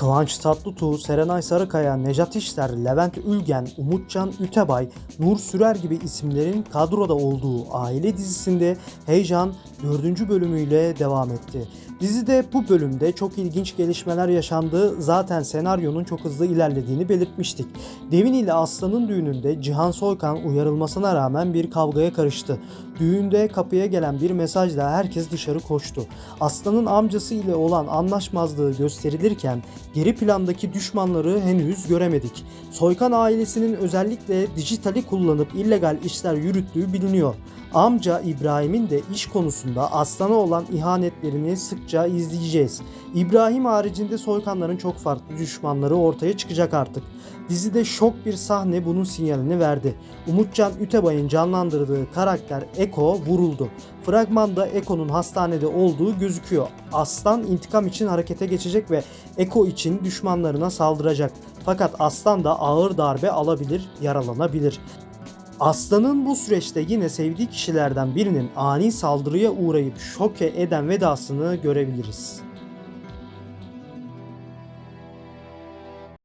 Kıvanç Tatlıtuğ, Serenay Sarıkaya, Nejat İşler, Levent Ülgen, Umutcan Ütebay, Nur Sürer gibi isimlerin kadroda olduğu aile dizisinde heyecan 4. bölümüyle devam etti. Dizide bu bölümde çok ilginç gelişmeler yaşandı. Zaten senaryonun çok hızlı ilerlediğini belirtmiştik. Devin ile Aslan'ın düğününde Cihan Soykan uyarılmasına rağmen bir kavgaya karıştı. Düğünde kapıya gelen bir mesajla herkes dışarı koştu. Aslan'ın amcası ile olan anlaşmazlığı gösterilirken geri plandaki düşmanları henüz göremedik. Soykan ailesinin özellikle dijitali kullanıp illegal işler yürüttüğü biliniyor. Amca İbrahim'in de iş konusunda Aslan'a olan ihanetlerini sıkça izleyeceğiz. İbrahim haricinde soykanların çok farklı düşmanları ortaya çıkacak artık. Dizide şok bir sahne bunun sinyalini verdi. Umutcan Ütebay'ın canlandırdığı karakter Eko vuruldu. Fragmanda Eko'nun hastanede olduğu gözüküyor. Aslan intikam için harekete geçecek ve Eko için düşmanlarına saldıracak. Fakat Aslan da ağır darbe alabilir, yaralanabilir. Aslan'ın bu süreçte yine sevdiği kişilerden birinin ani saldırıya uğrayıp şoke eden vedasını görebiliriz.